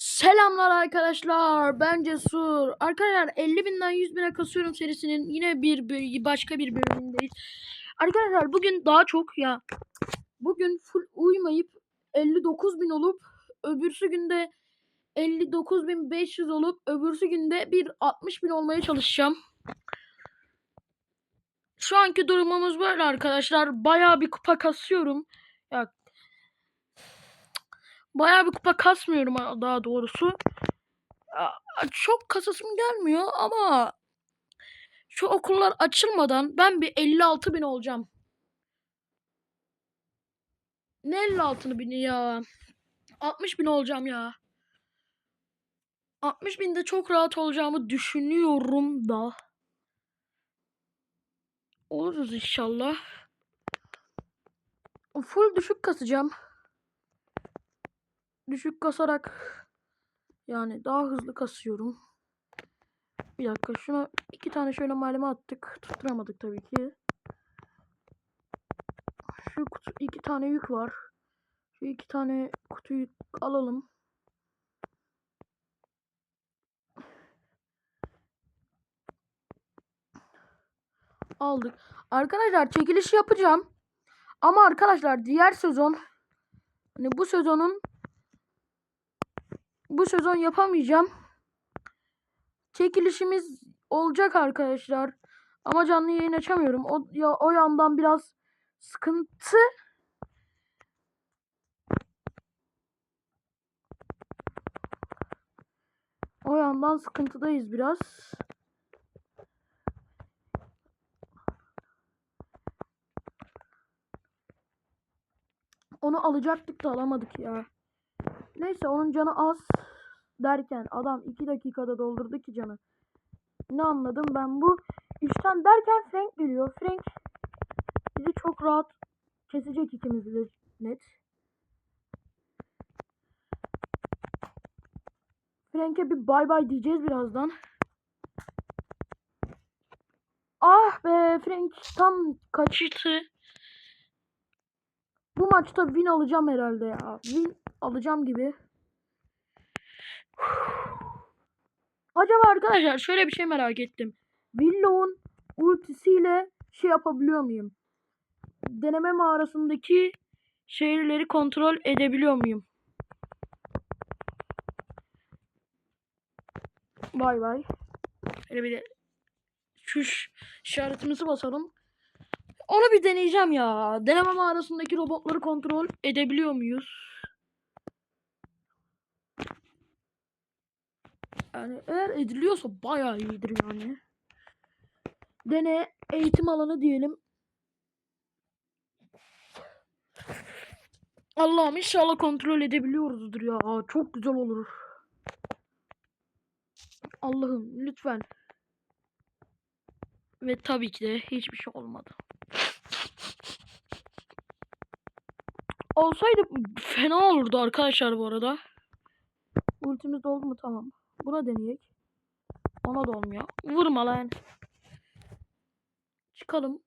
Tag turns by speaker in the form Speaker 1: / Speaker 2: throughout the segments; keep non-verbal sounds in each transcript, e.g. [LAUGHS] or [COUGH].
Speaker 1: Selamlar arkadaşlar. Ben Cesur. Arkadaşlar 50 binden 100 bine kasıyorum serisinin yine bir, bir başka bir bölümündeyiz. Arkadaşlar bugün daha çok ya bugün full uymayıp 59 bin olup öbürsü günde 59.500 olup öbürsü günde bir 60 bin olmaya çalışacağım. Şu anki durumumuz böyle arkadaşlar. Bayağı bir kupa kasıyorum. Ya Bayağı bir kupa kasmıyorum ha- daha doğrusu. Çok kasasım gelmiyor ama şu okullar açılmadan ben bir 56 bin olacağım. Ne 56 bini ya? 60 bin olacağım ya. 60 binde çok rahat olacağımı düşünüyorum da. Oluruz inşallah. Full düşük kasacağım. Düşük kasarak yani daha hızlı kasıyorum. Bir dakika şuna iki tane şöyle malzeme attık. Tutturamadık tabii ki. Şu kutu iki tane yük var. Şu iki tane kutuyu alalım. Aldık. Arkadaşlar çekiliş yapacağım. Ama arkadaşlar diğer sezon hani bu sezonun bu sezon yapamayacağım. Çekilişimiz olacak arkadaşlar. Ama canlı yayın açamıyorum. O ya o yandan biraz sıkıntı. O yandan sıkıntıdayız biraz. Onu alacaktık da alamadık ya. Neyse onun canı az derken adam 2 dakikada doldurdu ki canı. Ne anladım ben bu işten derken Frank geliyor. Frank bizi çok rahat kesecek ikimizi de net. Frank'e bir bay bay diyeceğiz birazdan. Ah be Frank tam kaçtı. Bu maçta win alacağım herhalde ya. Win alacağım gibi. Acaba arkadaşlar şöyle bir şey merak ettim. Willow'un ultisiyle şey yapabiliyor muyum? Deneme mağarasındaki şehirleri kontrol edebiliyor muyum? Vay vay. Böyle bir de şu işaretimizi basalım. Onu bir deneyeceğim ya. Deneme mağarasındaki robotları kontrol edebiliyor muyuz? Yani eğer ediliyorsa bayağı iyidir yani. Dene eğitim alanı diyelim. Allah'ım inşallah kontrol edebiliyoruzdur ya. Çok güzel olur. Allah'ım lütfen. Ve tabii ki de hiçbir şey olmadı. Olsaydı fena olurdu arkadaşlar bu arada. Ultimiz doldu mu? Tamam. Buna deneyek. Ona da olmuyor. Vurma lan. Çıkalım.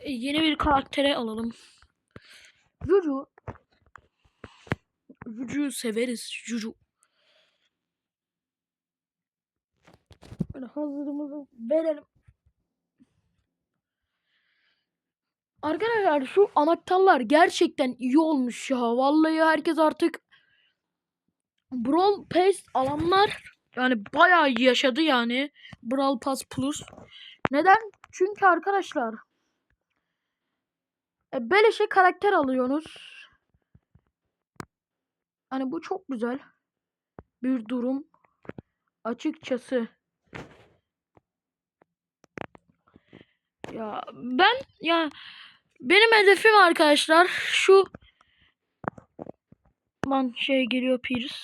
Speaker 1: E, yeni bir karaktere alalım. Juju. Juju'yu severiz. Juju. Böyle hazırımızı verelim. Arkadaşlar şu anahtarlar gerçekten iyi olmuş ya. Vallahi herkes artık Brawl Pass alanlar yani bayağı yaşadı yani. Brawl Pass Plus. Neden? Çünkü arkadaşlar e, beleşe karakter alıyorsunuz. Hani bu çok güzel bir durum. Açıkçası. Ya ben ya benim hedefim arkadaşlar şu Lan şey geliyor Pierce.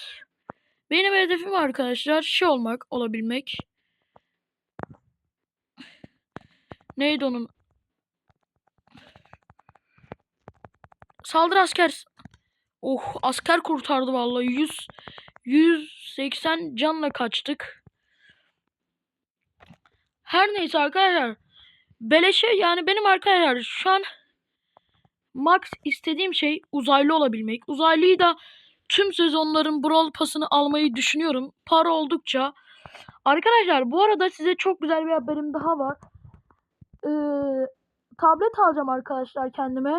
Speaker 1: Benim hedefim arkadaşlar şey olmak, olabilmek. Neydi onun? Saldır asker. Oh asker kurtardı vallahi 100 180 canla kaçtık. Her neyse arkadaşlar. Beleşe yani benim arkadaşlar şu an max istediğim şey uzaylı olabilmek. Uzaylıyı da tüm sezonların Brawl Pass'ını almayı düşünüyorum. Para oldukça. Arkadaşlar bu arada size çok güzel bir haberim daha var. Ee, tablet alacağım arkadaşlar kendime.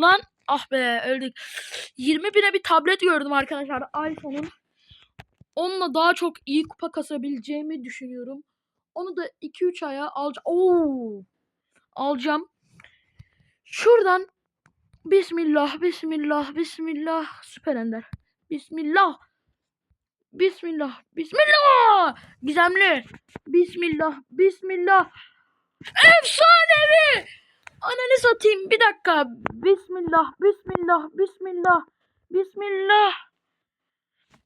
Speaker 1: Lan ah be öldük. 20 bine bir tablet gördüm arkadaşlar iPhone'un. Onunla daha çok iyi kupa kasabileceğimi düşünüyorum. Onu da 2-3 aya alacağım. Oo! Alacağım. Şuradan Bismillah, Bismillah, Bismillah. Süper Ender. Bismillah. Bismillah, Bismillah. Gizemli. Bismillah, Bismillah. Efsanevi. Ananı satayım. Bir dakika. Bismillah, Bismillah, Bismillah, Bismillah.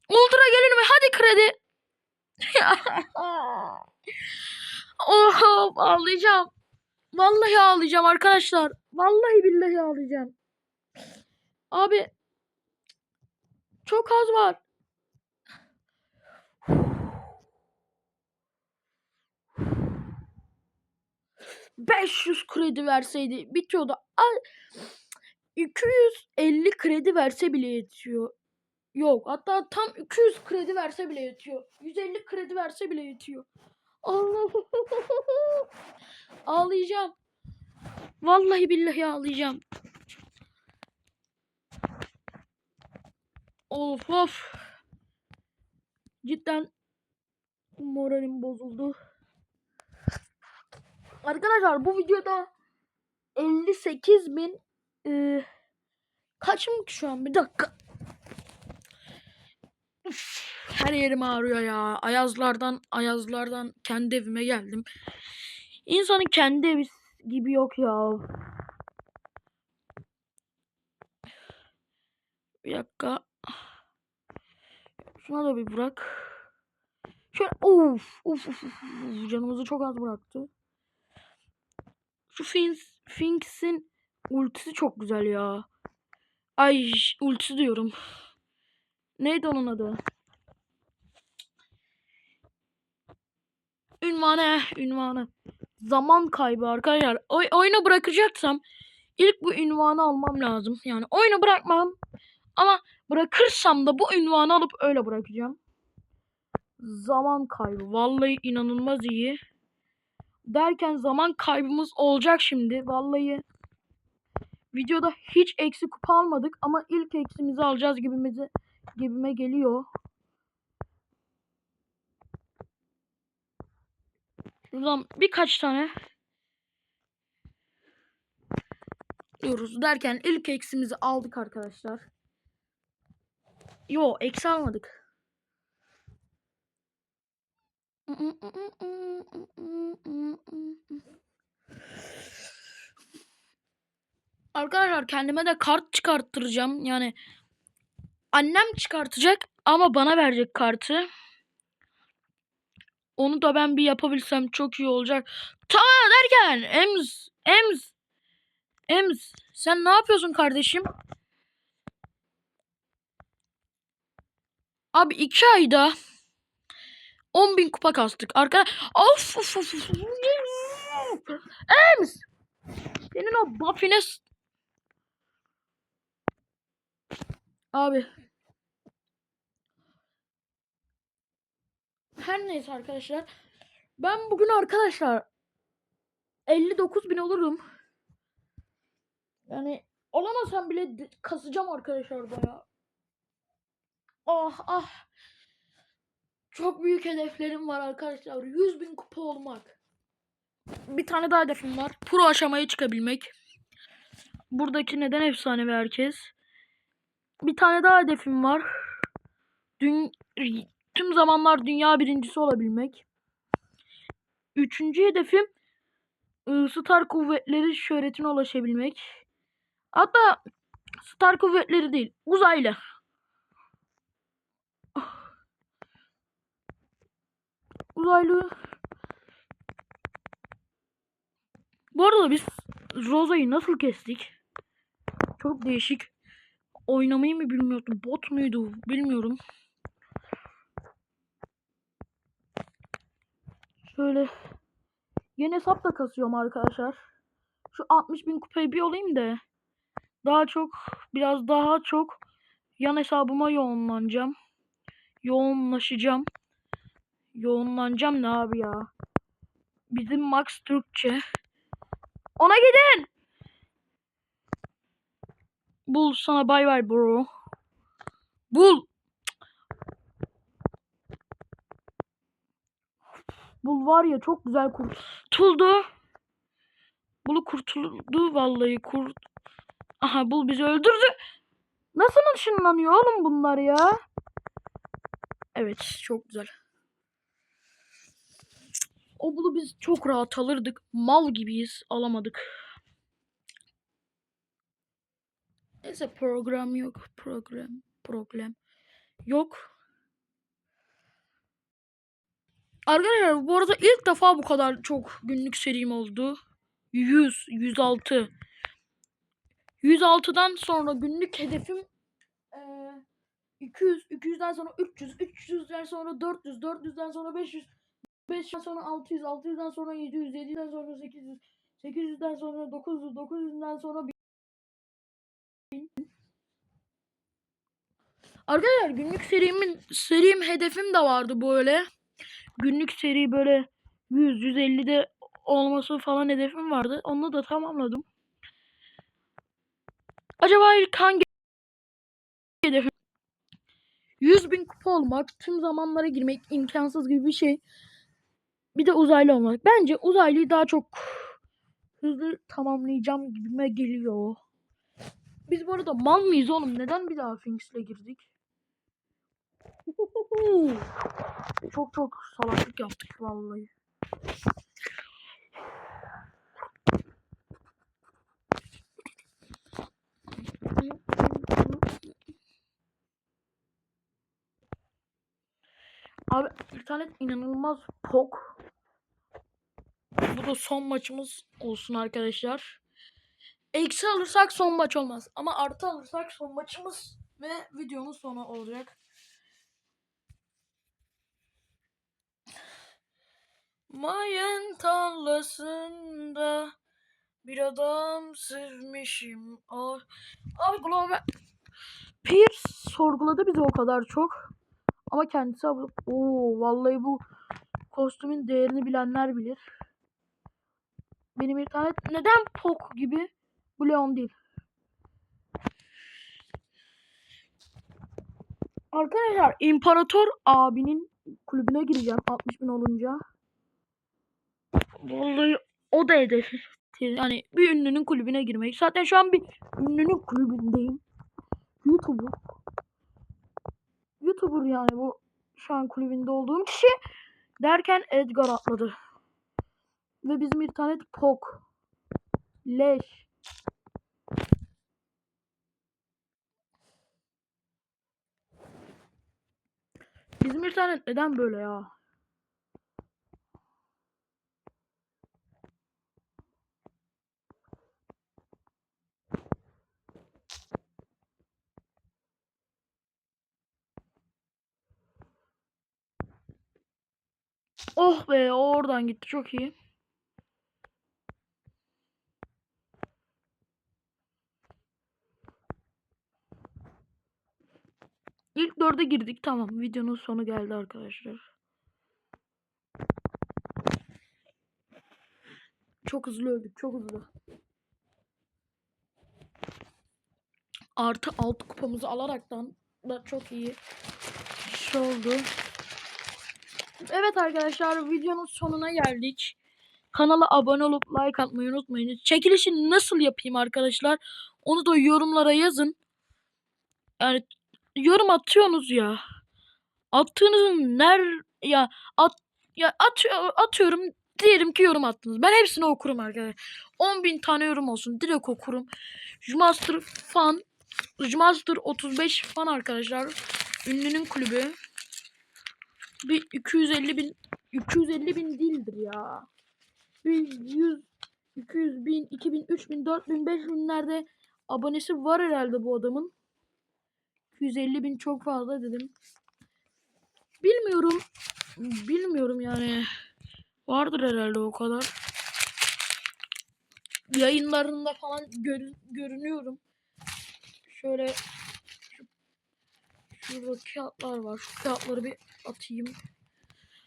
Speaker 1: Ultra gelir mi? Hadi kredi. [LAUGHS] oh, ağlayacağım. Vallahi ağlayacağım arkadaşlar. Vallahi billahi ağlayacağım. Abi çok az var. ...500 kredi verseydi bitiyordu. Ay, 250 kredi verse bile yetiyor. Yok hatta tam 200 kredi verse bile yetiyor. 150 kredi verse bile yetiyor. [LAUGHS] Ağlayacağım. Vallahi billahi ağlayacağım. Of of. Cidden moralim bozuldu. Arkadaşlar bu videoda 58 bin e, kaçım ki şu an bir dakika. Üf, her yerim ağrıyor ya. Ayazlardan ayazlardan kendi evime geldim. İnsanın kendi evi gibi yok ya. Bir dakika. Şuna da bir bırak. Şöyle of of of, of. canımızı çok az bıraktı. Şu Finks, Finks'in ultisi çok güzel ya. Ay ultisi diyorum. Neydi onun adı? Ünvanı, ünvanı. Zaman kaybı arkadaşlar. Oy oyunu bırakacaksam ilk bu ünvanı almam lazım. Yani oyunu bırakmam. Ama bırakırsam da bu ünvanı alıp öyle bırakacağım. Zaman kaybı. Vallahi inanılmaz iyi. Derken zaman kaybımız olacak şimdi. Vallahi videoda hiç eksi kupa almadık ama ilk eksimizi alacağız gibimize gibime geliyor. Buradan birkaç tane diyoruz derken ilk eksimizi aldık arkadaşlar. Yo eksi almadık. Arkadaşlar kendime de kart çıkarttıracağım. Yani annem çıkartacak ama bana verecek kartı. Onu da ben bir yapabilsem çok iyi olacak. Ta derken Ems, Ems, Ems sen ne yapıyorsun kardeşim? Abi iki ayda 10 bin kupa kastık. Arka of of of. of. Ems. Senin o buff'ine Abi. Her neyse arkadaşlar. Ben bugün arkadaşlar 59 bin olurum. Yani olamasam bile kasacağım arkadaşlar baya. Ah ah. Çok büyük hedeflerim var arkadaşlar. 100 bin kupa olmak. Bir tane daha hedefim var. Pro aşamaya çıkabilmek. Buradaki neden efsanevi herkes. Bir tane daha hedefim var. Dün, tüm zamanlar dünya birincisi olabilmek. Üçüncü hedefim ıı, Star kuvvetleri şöhretine ulaşabilmek. Hatta Star kuvvetleri değil, uzaylı. [SIGHS] Uzaylı. Bu arada biz Rosa'yı nasıl kestik? Çok değişik. Oynamayı mı bilmiyordu? Bot muydu? Bilmiyorum. Şöyle yeni hesap da kasıyorum arkadaşlar. Şu 60 bin kupayı bir olayım da daha çok biraz daha çok yan hesabıma yoğunlanacağım. Yoğunlaşacağım. Yoğunlanacağım ne abi ya? Bizim Max Türkçe. Ona gidin. Bul sana bay bay bro. Bul. Bul var ya çok güzel kurtuldu. Bulu kurtuldu vallahi kurt. Aha bul bizi öldürdü. Nasıl ışınlanıyor oğlum bunlar ya? Evet çok güzel. O bulu biz çok rahat alırdık. Mal gibiyiz. Alamadık. Neyse program yok. Program. Problem. Yok. Arkadaşlar bu arada ilk defa bu kadar çok günlük serim oldu. 100, 106. 106'dan sonra günlük hedefim eee 200, 200'den sonra 300, 300'den sonra 400, 400'den sonra 500, 500'den sonra 600, 600'den sonra 700, 700'den sonra 800, 800'den sonra 900, 900'den sonra 1000. Arkadaşlar günlük serimin serim hedefim de vardı böyle. Günlük seri böyle 100, 150'de olması falan hedefim vardı. Onu da tamamladım. Acaba ilk hangi hedefim? 100 bin kupa olmak, tüm zamanlara girmek imkansız gibi bir şey. Bir de uzaylı olmak. Bence uzaylıyı daha çok hızlı tamamlayacağım gibime geliyor. Biz bu arada mal mıyız oğlum? Neden bir daha Finks'le girdik? [LAUGHS] çok çok salaklık yaptık vallahi. Abi internet inanılmaz pok. Bu da son maçımız olsun arkadaşlar. Eksi alırsak son maç olmaz. Ama artı alırsak son maçımız ve videonun sonu olacak. Mayın tarlasında bir adam sevmişim. Ay, ay Glover. Pierce sorguladı bizi o kadar çok. Ama kendisi abla... Oo vallahi bu kostümün değerini bilenler bilir. Benim internet neden Pok gibi bu Leon değil. Arkadaşlar İmparator abinin kulübüne gireceğim 60 bin olunca. Vallahi o da hedefi. Yani bir ünlünün kulübüne girmek. Zaten şu an bir ünlünün kulübündeyim. YouTuber. YouTuber yani bu şu an kulübünde olduğum kişi derken Edgar atladı. Ve bizim internet pok. Leş. Bizim internet neden böyle ya? Oh be oradan gitti çok iyi. İlk dörde girdik tamam videonun sonu geldi arkadaşlar. Çok hızlı öldük çok hızlı. Artı altı kupamızı alaraktan da çok iyi şey oldu. Evet arkadaşlar videonun sonuna geldik. Kanala abone olup like atmayı unutmayın. Çekilişi nasıl yapayım arkadaşlar? Onu da yorumlara yazın. Yani yorum atıyorsunuz ya. Attığınızın ner ya at ya atıyor atıyorum diyelim ki yorum attınız. Ben hepsini okurum arkadaşlar. 10.000 tane yorum olsun. Direkt okurum. Jumaster fan Jumaster 35 fan arkadaşlar. Ünlünün kulübü. Bir 250 bin 250 bin değildir ya. Bir 100 200 bin 2000 3000 4000 5000'lerde abonesi var herhalde bu adamın. 250 bin çok fazla dedim. Bilmiyorum. Bilmiyorum yani. Vardır herhalde o kadar. yayınlarında falan gör- görünüyorum. Şöyle şurada kağıtlar var. Şu kağıtları bir atayım.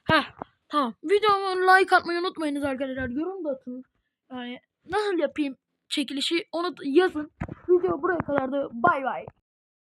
Speaker 1: Heh tamam. Videoma like atmayı unutmayınız arkadaşlar. Yorum da atın. Yani nasıl yapayım çekilişi onu da yazın. Video buraya kadardı. Bay bay.